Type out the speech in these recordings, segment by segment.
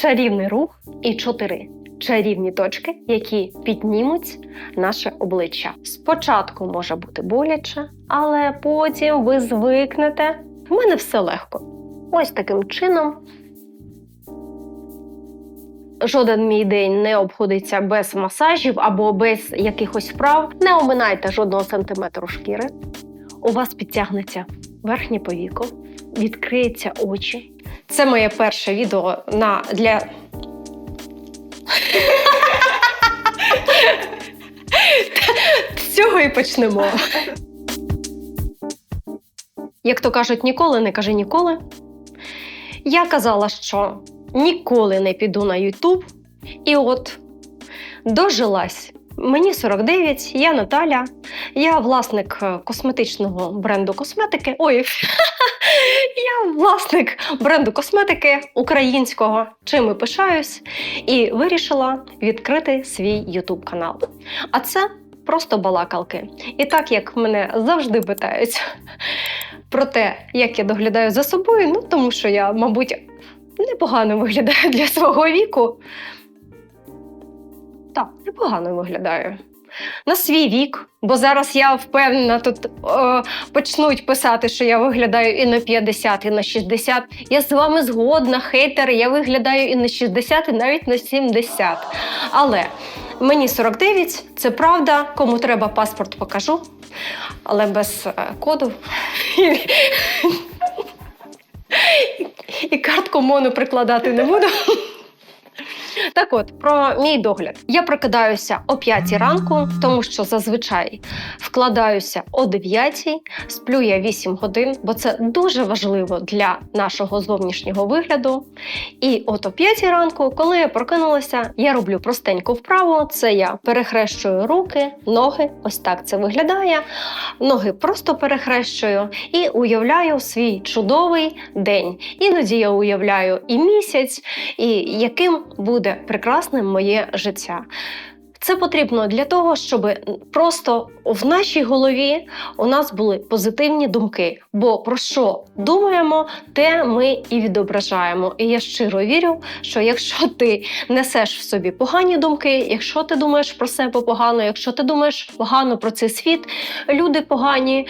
чарівний рух і чотири чарівні точки, які піднімуть наше обличчя. Спочатку може бути боляче, але потім ви звикнете. У мене все легко. Ось таким чином. Жоден мій день не обходиться без масажів або без якихось вправ. Не оминайте жодного сантиметру шкіри. У вас підтягнеться верхнє повіко, відкриються очі. Це моє перше відео на для. З цього і почнемо. Як то кажуть, ніколи не кажи ніколи. Я казала, що ніколи не піду на Ютуб. І от дожилась. Мені 49, я Наталя, я власник е, косметичного бренду косметики. Ой, я власник бренду косметики українського, чим і пишаюсь, і вирішила відкрити свій Ютуб канал. А це просто балакалки. І так як мене завжди питають про те, як я доглядаю за собою, ну тому що я, мабуть, непогано виглядаю для свого віку. Так, непогано виглядаю. На свій вік, бо зараз я впевнена, тут е, почнуть писати, що я виглядаю і на 50, і на 60. Я з вами згодна, хейтери, я виглядаю і на 60, і навіть на 70. Але мені 49, це правда. Кому треба паспорт, покажу, але без е, коду. І картку моно прикладати не буду. Так от, про мій догляд. Я прокидаюся о 5 ранку, тому що зазвичай вкладаюся о 9, сплю я 8 годин, бо це дуже важливо для нашого зовнішнього вигляду. І от о 5 ранку, коли я прокинулася, я роблю простеньку вправу. Це я перехрещую руки, ноги. Ось так це виглядає. Ноги просто перехрещую і уявляю свій чудовий день. Іноді я уявляю і місяць, і яким буде прекрасним моє життя. Це потрібно для того, щоб просто в нашій голові у нас були позитивні думки. Бо про що думаємо, те ми і відображаємо. І я щиро вірю, що якщо ти несеш в собі погані думки, якщо ти думаєш про себе погано, якщо ти думаєш погано про цей світ, люди погані.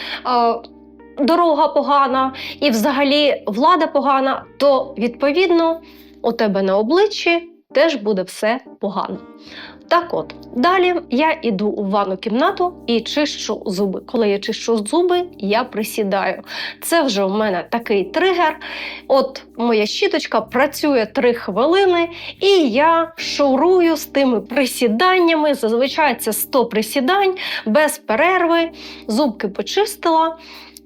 Дорога погана і взагалі влада погана, то відповідно у тебе на обличчі теж буде все погано. Так от, далі я йду у ванну кімнату і чищу зуби. Коли я чищу зуби, я присідаю. Це вже у мене такий тригер. От моя щіточка працює 3 хвилини, і я шурую з тими присіданнями. Зазвичай це 100 присідань без перерви, зубки почистила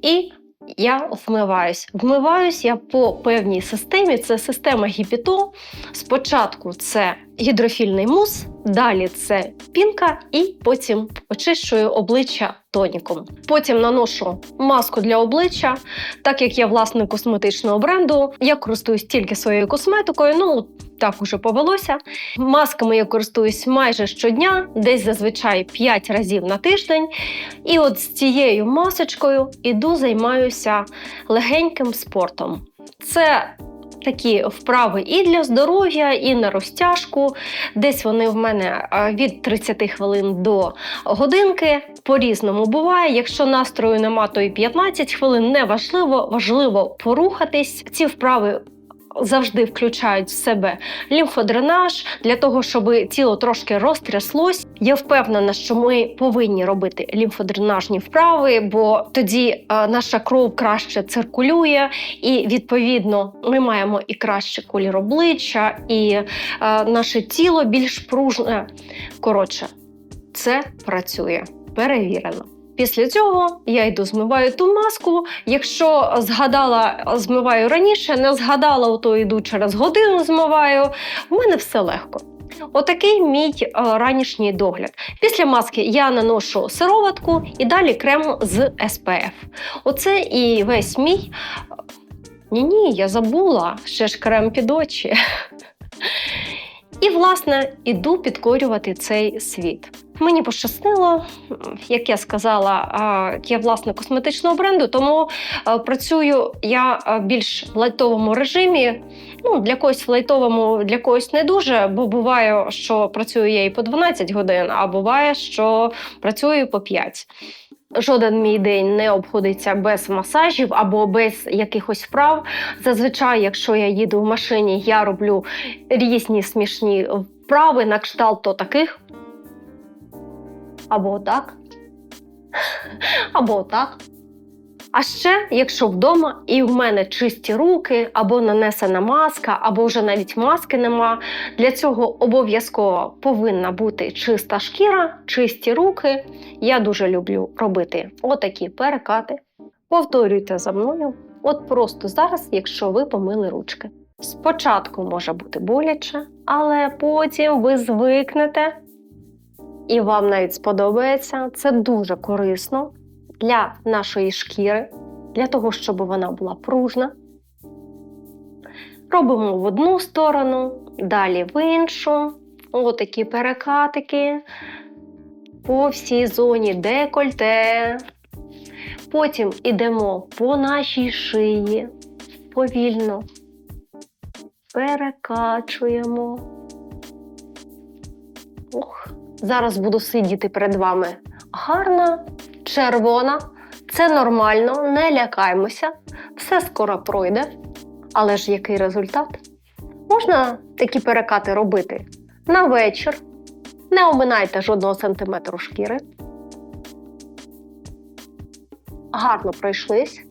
і. Я вмиваюсь. Вмиваюсь я по певній системі. Це система гіпіто. Спочатку це гідрофільний мус, далі це пінка, і потім очищую обличчя тоніком. Потім наношу маску для обличчя. Так як я власник косметичного бренду, я користуюсь тільки своєю косметикою. Ну так уже повелося. Масками я користуюсь майже щодня, десь зазвичай 5 разів на тиждень. І от з цією масочкою іду займаюся легеньким спортом. Це Такі вправи і для здоров'я, і на розтяжку. Десь вони в мене від 30 хвилин до годинки. По-різному буває. Якщо настрою нема, то і 15 хвилин неважливо, важливо порухатись. Ці вправи завжди включають в себе лімфодренаж для того, щоб тіло трошки розтряслось. Я впевнена, що ми повинні робити лімфодренажні вправи, бо тоді наша кров краще циркулює, і відповідно ми маємо і краще колір обличчя, і наше тіло більш пружне. Коротше, це працює перевірено. Після цього я йду змиваю ту маску. Якщо згадала, змиваю раніше, не згадала, то йду через годину змиваю. У мене все легко. Отакий мій е, ранішній догляд. Після маски я наношу сироватку і далі крем з SPF. Оце і весь мій. Ні, ні, я забула ще ж крем під очі. І, власне, іду підкорювати цей світ. Мені пощастило, як я сказала, я власник косметичного бренду, тому працюю я більш в лайтовому режимі. Ну, для когось в лайтовому, для когось не дуже, бо буває, що працюю я і по 12 годин, а буває, що працюю по 5. Жоден мій день не обходиться без масажів або без якихось вправ. Зазвичай, якщо я їду в машині, я роблю різні смішні вправи на кшталт то таких. Або так. Або так. А ще, якщо вдома і в мене чисті руки, або нанесена маска, або вже навіть маски нема, для цього обов'язково повинна бути чиста шкіра, чисті руки. Я дуже люблю робити отакі перекати. Повторюйте за мною, от просто зараз, якщо ви помили ручки. Спочатку може бути боляче, але потім ви звикнете і вам навіть сподобається. Це дуже корисно для нашої шкіри, для того, щоб вона була пружна. Робимо в одну сторону, далі в іншу. Отакі перекатики по всій зоні декольте. Потім йдемо по нашій шиї повільно. Перекачуємо. Ох, зараз буду сидіти перед вами гарна, червона. Це нормально, не лякаймося, все скоро пройде. Але ж який результат? Можна такі перекати робити на вечір. Не оминайте жодного сантиметру шкіри. Гарно пройшлись.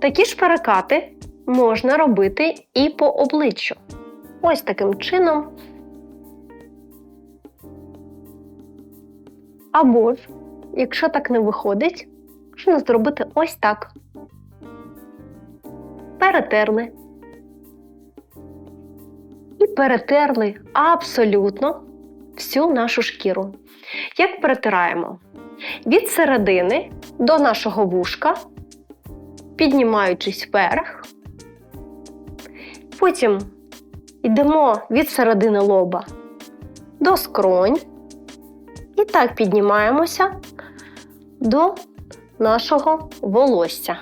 Такі ж перекати можна робити і по обличчю. Ось таким чином. Або ж, якщо так не виходить, можна зробити ось так. Перетерли. І перетерли абсолютно всю нашу шкіру. Як перетираємо? Від середини до нашого вушка, піднімаючись вверх. Потім йдемо від середини лоба до скронь. І так піднімаємося до нашого волосся.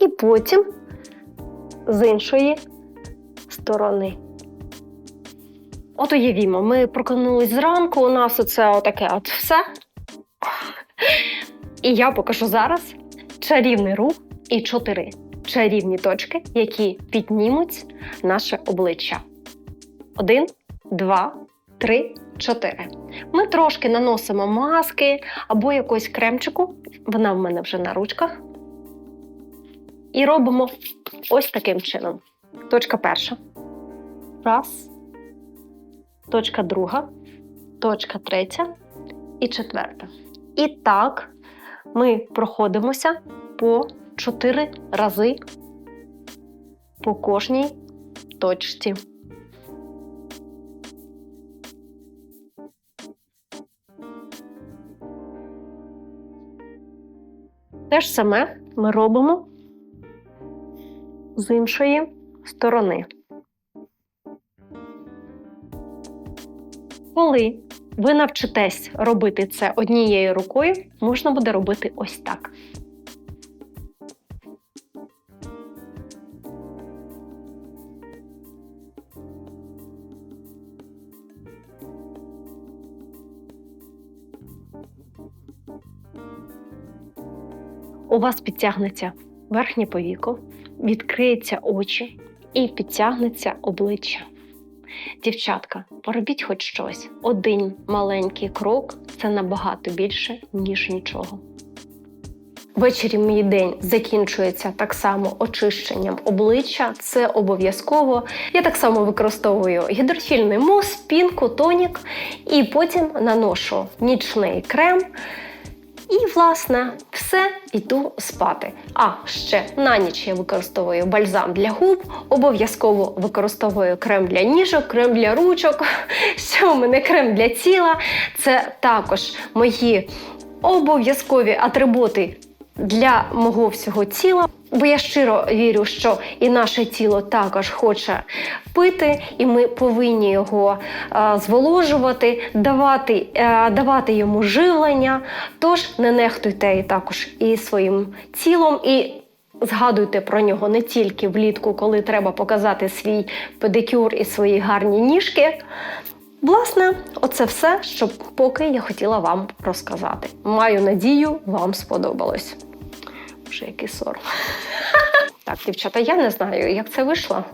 І потім з іншої сторони. От уявімо, ми прокинулись зранку, у нас оце отаке от все. І я покажу зараз чарівний рух і чотири чарівні точки, які піднімуть наше обличчя. Один, два, три, чотири. Ми трошки наносимо маски або якусь кремчику, вона в мене вже на ручках. І робимо ось таким чином. Точка перша. Раз. Точка друга. Точка третя і четверта. І так ми проходимося по чотири рази по кожній точці. Те ж саме ми робимо з іншої сторони. Коли ви навчитесь робити це однією рукою, можна буде робити ось так. У вас підтягнеться верхнє повіко, відкриються очі і підтягнеться обличчя. Дівчатка, поробіть хоч щось. Один маленький крок це набагато більше, ніж нічого. Ввечері мій день закінчується так само очищенням обличчя. Це обов'язково. Я так само використовую гідрофільний мус, пінку, тонік, і потім наношу нічний крем. І, власне, все іду спати. А ще на ніч я використовую бальзам для губ, обов'язково використовую крем для ніжок, крем для ручок. Що у мене крем для тіла. Це також мої обов'язкові атрибути для мого всього тіла. Бо я щиро вірю, що і наше тіло також хоче пити, і ми повинні його е, зволожувати, давати, е, давати йому живлення. Тож не нехтуйте і також і своїм тілом, і згадуйте про нього не тільки влітку, коли треба показати свій педикюр і свої гарні ніжки. Власне, оце все, що поки я хотіла вам розказати. Маю надію, вам сподобалось. Вже який сором. Так, дівчата, я не знаю, як це вийшло.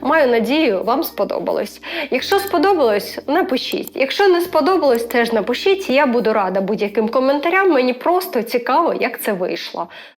Маю надію, вам сподобалось. Якщо сподобалось, напишіть. Якщо не сподобалось, теж напишіть. Я буду рада будь-яким коментарям. Мені просто цікаво, як це вийшло.